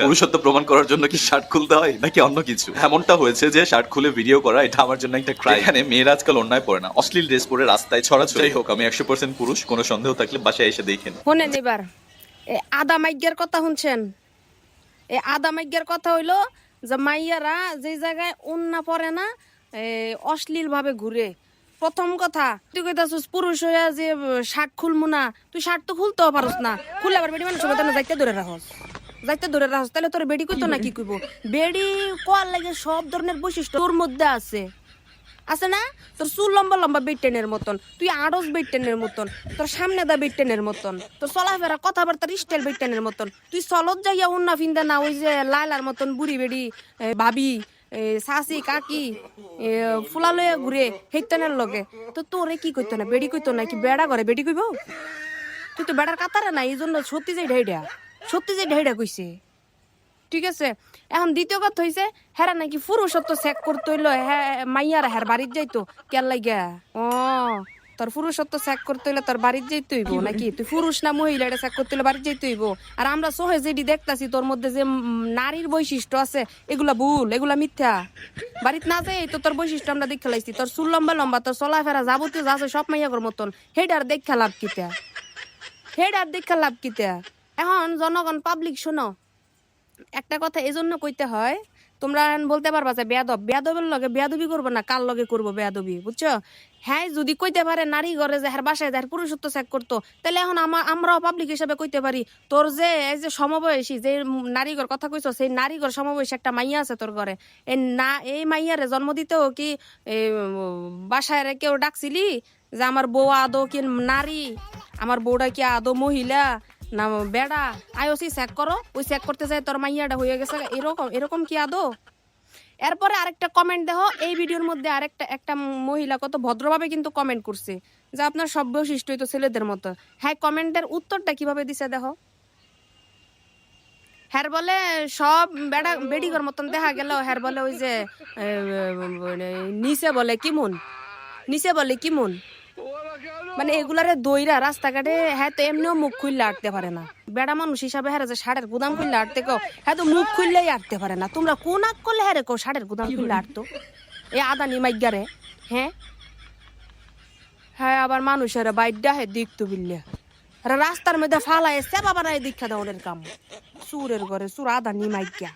পুরুষত্ব প্রমাণ করার জন্য কি শার্ট খুলতে হয় নাকি অন্য কিছু? এমনটা হয়েছে যে শার্ট খুলে ভিডিও করা এটা আমার জন্য একটা ক্রাই এখানে মেয়েরা আজকাল অন্যায় পড়ে না। অশ্লীল ড্রেস পরে রাস্তায় ছড়াছড়ি। হোক আমি একশো পার্সেন্ট পুরুষ কোনো সন্দেহ থাকলে বাসায় এসে দেখেন শোনেন এবার এ আদা মাইগ্যের কথা শুনছেন? এই আদা মাইগ্যের কথা হইল যে মাইয়ারা যে জায়গায় উন্না পড়ে না অশ্লীল ভাবে ঘুরে। প্রথম কথা তুই কইতাছিস পুরুষ হইয়া যে শার্ট খুলমু না তুই শার্ট তো খুলতেও পারস না। খুলে আবার বেডি মানে সবাই যাইতে ধরে রাখস। যাইতে ধরে রাখস তাহলে তোর বেডি কইতো না কি কইব? বেডি কোয়ার লাগে সব ধরনের বৈশিষ্ট্য তোর মধ্যে আছে। আছে না? তোর চুল লম্বা লম্বা বেটেনের মতন, তুই আড়স বেটেনের মতন, তোর সামনে দা বেটেনের মতন, তোর চলাফেরা, কথাবার্তার স্টাইল বেটেনের মতন। তুই চলত যাইয়া উন্না ফিন্দা না, ওই যে লালার মতন বুড়ি বেড়ি ভাবি সাসি, কাকি ফুলা লইয়া ঘুরে হেতনের লগে। তো তোরে কি কইতো না, বেড়ি কইতো না কি, বেড়া করে বেড়ি কইব? তুই তো বেড়ার কাতারে না এই জন্য সত্যি যে ঢেইডা সত্যি যে ঢেইডা কইছে। ঠিক আছে, এখন দ্বিতীয় কথা হইছে, হেরা নাকি পুরুষত্ব চেক করতে হইল হ্যাঁ মাইয়ারা হের বাড়ির যাইতো কেন লাগিয়া ও, তোর পুরুষত্ব চেক করতে হইলে তোর বাড়ির যাইতে হইব নাকি? তুই পুরুষ না মহিলা, এটা চেক করতে হইলে বাড়ির যাইতে হইব। আর আমরা সহে যেটি দেখতাছি, তোর মধ্যে যে নারীর বৈশিষ্ট্য আছে, এগুলা ভুল, এগুলা মিথ্যা। বাড়িতে না যাই তো তোর বৈশিষ্ট্য আমরা দেখে লাইছি, তোর চুল লম্বা লম্বা, তোর চলাফেরা যাবতীয় যা আছে সব মাইয়াগর মতন হেডার দেখা লাভ কিতা? হেডার দেখা লাভ কিতা? এখন জনগণ পাবলিক শোনো। একটা কথা এই জন্য কইতে হয়, তোমরা বলতে পারবা যে বেয়াদব, বেয়াদবের লগে বেয়াদবি করব না, কার লগে করব বেয়াদবি, বুঝছ? হ্যাঁ যদি কইতে পারে নারী ঘরে যে হ্যার বাসায় যার পুরুষত্ব চেক করতো, তাহলে এখন আমার আমরাও পাবলিক হিসাবে কইতে পারি, তোর যে, এই যে সমবয়সী, যে নারীঘর কথা কইছো, সেই নারীঘর সমবয়সী একটা মাইয়া আছে তোর ঘরে। এই না, এই মাইয়ারে জন্ম দিতেও কি বাসায় রে কেউ ডাকছিলি? যে আমার বউ আদৌ কি নারী? আমার বউটা কি আদৌ মহিলা? না, বেড়া আইওসি চেক করো। ওই চেক করতে যায় তোর মাইয়াটা হয়ে গেছে। এরকম এরকম কি আদৌ? এরপরে আরেকটা কমেন্ট দেখো, এই ভিডিওর মধ্যে আরেকটা, একটা মহিলা কত ভদ্রভাবে কিন্তু কমেন্ট করছে, যে আপনার সব বৈশিষ্ট্যই তো ছেলেদের মতো। হ্যাঁ কমেন্টের উত্তরটা কীভাবে দিছে দেখো? হ্যার বলে, সব বেড়া বেডিগর মতন দেখা গেল। হ্যার বলে ওই যে নিচে বলে কিমুন? নিচে বলে কিমুন? মানে এগুলারে দইরা রাস্তাঘাটে হ্যাঁ তো এমনিও মুখ খুললে আটতে পারে না। বেড়া মানুষ হিসাবে হ্যাঁ যে ষাটের গুদাম খুললে আটতে কো হ্যাঁ তো মুখ খুললেই আটতে পারে না। তোমরা কোন আগ করলে হ্যাঁ রে কো ষাটের গুদাম খুললে আটতো? এ আদানি মাইগারে হ্যাঁ? হ্যাঁ আবার মানুষের বাইডা হে দেখতো বিল্লে আরে রাস্তার মধ্যে ফালায়, সেবা বানায় দীক্ষা দেওয়ার কাম। সুরের ঘরে সুর আদানি মাইগা